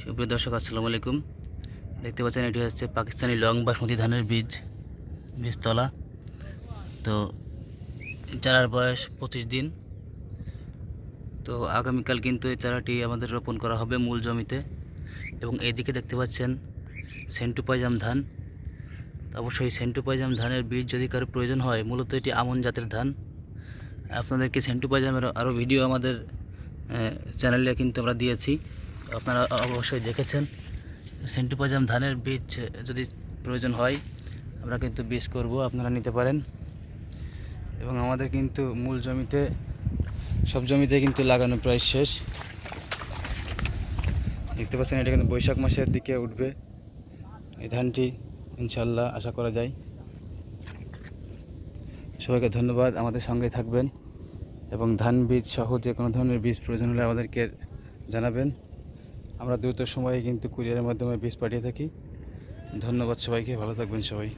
সুপ্রিয় দর্শক, আসসালামু আলাইকুম। দেখতে পাচ্ছেন, এটি হচ্ছে পাকিস্তানি লং বাসমতি ধানের বীজ, বীজতলা। তো চারার বয়স পঁচিশ দিন। তো আগামীকাল কিন্তু এই চারাটি আমাদের রোপণ করা হবে মূল জমিতে। এবং এদিকে দেখতে পাচ্ছেন সেন্টু পাইজাম ধান। অবশ্যই সেন্টু পাইজাম ধানের বীজ যদি কারও প্রয়োজন হয়, মূলত এটি আমন জাতের ধান। আপনাদেরকে সেন্টু পাইজামের আরও ভিডিও আমাদের চ্যানেলে কিন্তু আমরা দিয়েছি। আপনারা অবশ্যই দেখেছেন। সেন্টু পাইজাম ধানের বীজ যদি প্রয়োজন হয়, আমরা কিন্তু বীজ করব, আপনারা নিতে পারেন। এবং আমাদের কিন্তু মূল জমিতে, সব জমিতে কিন্তু লাগানো প্রায় শেষ। দেখতে পাচ্ছেন, এটা কিন্তু বৈশাখ মাসের দিকে উঠবে। এই ধানটি ইনশাল্লাহ আশা করা যায়। সবাইকে ধন্যবাদ, আমাদের সঙ্গে থাকবেন। এবং ধান বীজ সহ যে কোনো ধরনের বীজ প্রয়োজন হলে আমাদেরকে জানাবেন। আমরা দ্রুত সময়ে কিন্তু কুরিয়ারের মাধ্যমে বীজ পাঠিয়ে থাকি। ধন্যবাদ সবাইকে ভালো থাকবেন সবাই।